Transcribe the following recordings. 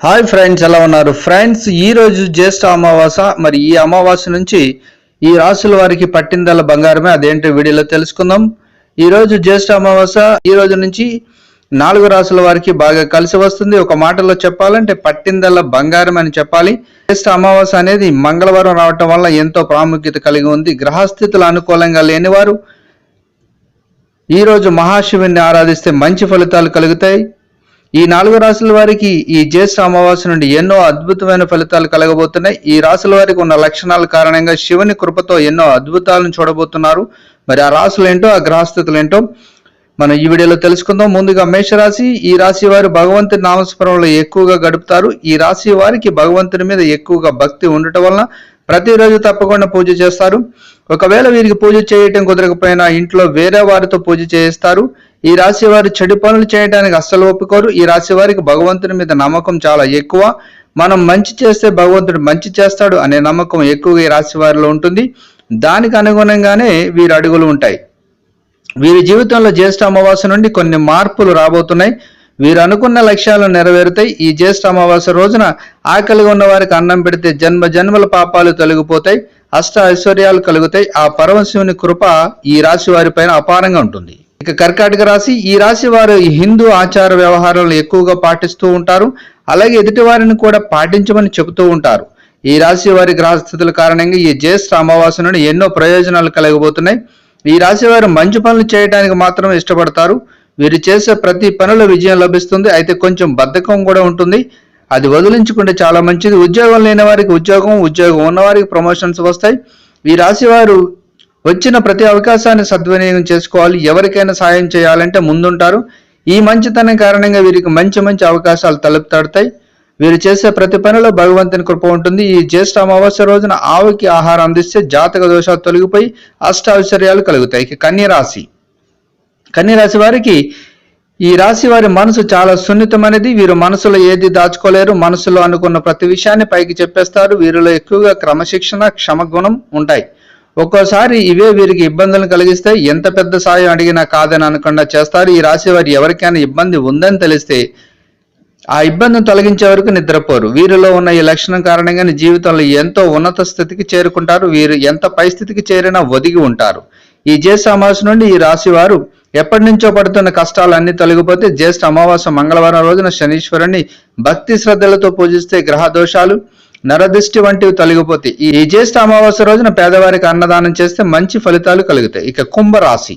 Hi friends ఎలా ఉన్నారు? Friends ఈ రోజు జ్యేష్ఠ అమావాస మరి ఈ అమావాస్య నుంచి ఈ రాసుల వారికి పట్టిందల బంగారమే అదేంటో వీడియోలో తెలుసుకుందాం. ఈ రోజు జ్యేష్ఠ అమావాస ఈ రోజు నుంచి నాలుగు రాసుల వారికి బాగా కలిసి వస్తుంది. ఒక మాటలో చెప్పాలంటే పట్టిందల బంగారం అని చెప్పాలి. జ్యేష్ఠ అమావాస అనేది మంగళవారం రావటం వల్ల ఎంతో ప్రాముఖ్యత కలిగి ఉంది. గ్రహస్థితులు అనుకూలంగా లేనివారు ఈ రోజు మహాశివుని ఆరాధిస్తే మంచి ఫలితాలు కలుగుతాయి. ఈ నాలుగు రాసుల వారికి ఈ జ్యేష్ఠ అమావాస్య నుండి ఎన్నో అద్భుతమైన ఫలితాలు కలగబోతున్నాయి. ఈ రాసుల వారికి ఉన్న లక్షణాల కారణంగా శివుని కృపతో ఎన్నో అద్భుతాలను చూడబోతున్నారు. మరి ఆ రాసులు ఏంటో ఆ గ్రహస్థితులు ఏంటో మనం ఈ వీడియోలో తెలుసుకుందాం. ముందుగా మేషరాశి ఈ రాశి వారు భగవంతుని నామస్మరణలో ఎక్కువగా గడుపుతారు. ఈ రాశి వారికి భగవంతుని మీద ఎక్కువగా భక్తి ఉండటం వలన ప్రతిరోజు తప్పకుండా పూజ చేస్తారు. ఒకవేళ వీరికి పూజ చేయటం కుదరకపోయినా ఇంట్లో వేరే వారితో పూజ చేయిస్తారు. ఈ రాశి వారు చెడు పనులు చేయడానికి అస్సలు ఒప్పుకోరు. ఈ రాశి వారికి భగవంతుని మీద నమ్మకం చాలా ఎక్కువ. మనం మంచి చేస్తే భగవంతుడు మంచి చేస్తాడు అనే నమ్మకం ఎక్కువగా ఈ రాశి వారిలో ఉంటుంది. దానికి అనుగుణంగానే వీరు అడుగులు ఉంటాయి. వీరి జీవితంలో జ్యేష్ఠ అమావాస్య నుండి కొన్ని మార్పులు రాబోతున్నాయి. వీరు అనుకున్న లక్ష్యాలు నెరవేరుతాయి. ఈ జ్యేష్ఠ అమావాస్య రోజున ఆకలిగా ఉన్న వారికి అన్నం పెడితే జన్మ జన్మల పాపాలు తొలగిపోతాయి. అష్ట ఐశ్వర్యాలు కలుగుతాయి. ఆ పరమశివుని కృప ఈ రాశి వారి పైన అపారంగా ఉంటుంది. ఇక కర్కాటక రాశి ఈ రాశి వారు హిందూ ఆచార వ్యవహారాలను ఎక్కువగా పాటిస్తూ ఉంటారు. అలాగే ఎదుటి వారిని కూడా పాటించమని చెబుతూ ఉంటారు. ఈ రాశి వారి గ్రహస్థితుల కారణంగా ఈ జ్యేష్ఠ అమావాస్య నుండి ఎన్నో ప్రయోజనాలు కలగబోతున్నాయి. ఈ రాశివారు మంచి పనులు చేయడానికి మాత్రం ఇష్టపడతారు. వీరు చేసే ప్రతి పనిలో విజయం లభిస్తుంది. అయితే కొంచెం బద్ధకం కూడా ఉంటుంది. అది వదిలించుకుంటే చాలా మంచిది. ఉద్యోగం లేని వారికి ఉద్యోగం ఉద్యోగం ఉన్నవారికి ప్రమోషన్స్ వస్తాయి. ఈ రాశి వారు వచ్చిన ప్రతి అవకాశాన్ని సద్వినియోగం చేసుకోవాలి. ఎవరికైనా సాయం చేయాలంటే ముందుంటారు. ఈ మంచితనం కారణంగా వీరికి మంచి మంచి అవకాశాలు తలుపుతడతాయి వీరు చేసే ప్రతి పనిలో భగవంతుని కృప ఉంటుంది. ఈ జ్యేష్ఠ అమావాస్య రోజున ఆవుకి ఆహారం అందిస్తే జాతక దోషాలు తొలగిపోయి అష్ట కలుగుతాయి. ఇక కన్యరాశి కన్యరాశి వారికి ఈ రాశి వారి మనసు చాలా సున్నితమైనది. వీరు మనసులో ఏది దాచుకోలేరు. మనసులో అనుకున్న ప్రతి విషయాన్ని పైకి చెప్పేస్తారు. వీరిలో ఎక్కువగా క్రమశిక్షణ క్షమగుణం ఉంటాయి. ఒక్కోసారి ఇవే వీరికి ఇబ్బందులను కలిగిస్తే ఎంత పెద్ద సాయం అడిగినా కాదని అనకుండా చేస్తారు. ఈ రాశి వారి ఎవరికైనా ఇబ్బంది ఉందని తెలిస్తే ఆ ఇబ్బందిని తొలగించే వరకు నిద్రపోరు. వీరిలో ఉన్న ఈ లక్షణం కారణంగానే జీవితంలో ఎంతో ఉన్నత స్థితికి చేరుకుంటారు. వీరు ఎంత పై స్థితికి చేరినా ఒదిగి ఉంటారు. ఈ జ్యేష్ఠ అమావాస్య నుండి ఈ రాశి వారు ఎప్పటి నుంచో పడుతున్న కష్టాలు అన్ని తొలగిపోతే జ్యేష్ఠ అమావాస్య మంగళవారం రోజున శనీశ్వరుని భక్తి శ్రద్ధలతో పూజిస్తే గ్రహ దోషాలు నరదృష్టి వంటివి తొలగిపోతాయి. ఈ జ్యేష్ఠ అమావాస్య రోజున పేదవారికి అన్నదానం చేస్తే మంచి ఫలితాలు కలుగుతాయి. ఇక కుంభరాశి.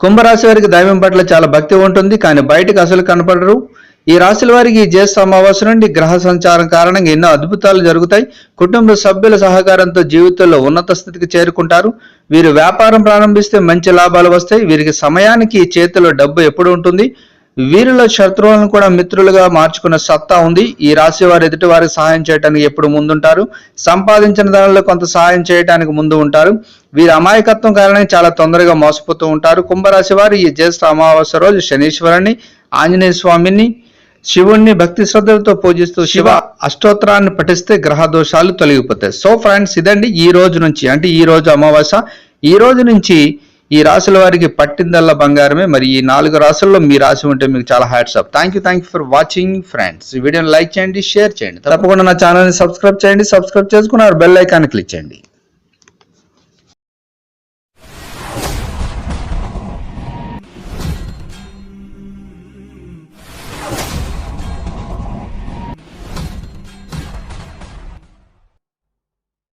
కుంభరాశి వారికి దైవం పట్ల చాలా భక్తి ఉంటుంది కానీ బయటకు అసలు కనపడరు. ఈ రాశుల వారికి ఈ జ్యేష్ఠ అమావాస్య నుండి గ్రహ సంచారం కారణంగా ఎన్నో అద్భుతాలు జరుగుతాయి. కుటుంబ సభ్యుల సహకారంతో జీవితంలో ఉన్నత స్థితికి చేరుకుంటారు. వీరు వ్యాపారం ప్రారంభిస్తే మంచి లాభాలు వస్తాయి. వీరికి సమయానికి చేతిలో డబ్బు ఎప్పుడు ఉంటుంది? వీరిలో శత్రువులను కూడా మిత్రులుగా మార్చుకున్న సత్తా ఉంది. ఈ రాశి వారు ఎదుటి వారికి సహాయం చేయడానికి ఎప్పుడు ముందుంటారు? సంపాదించిన దానిలో కొంత సహాయం చేయడానికి ముందు ఉంటారు. వీరి అమాయకత్వం కారణంగా చాలా తొందరగా మోసపోతూ ఉంటారు. కుంభరాశి వారు ఈ జ్యేష్ఠ అమావాస్య రోజు శనీశ్వరుని ఆంజనేయ స్వామిని శివుణ్ణి భక్తి శ్రద్ధలతో పూజిస్తూ శివ. అష్టోత్తరాన్ని పఠిస్తే గ్రహ దోషాలు తొలగిపోతాయి. సో ఫ్రెండ్స్ ఇదండి ఈ రోజు నుంచి అంటే ఈ రోజు అమావాస్య. ఈ రోజు నుంచి ఈ రాశుల వారికి పట్టిందల్లా బంగారమే. మరి ఈ నాలుగు రాశుల్లో మీ రాశి ఉంటే మీకు చాలా hats off. Thank you thank you for watching friends ఈ వీడియోని లైక్ చేయండి షేర్ చేయండి. తప్పకుండా నా ఛానల్ని సబ్స్క్రైబ్ చేయండి సబ్స్క్రైబ్ చేసుకున్నారు బెల్ ఐకాన్ క్లిక్ చేయండి.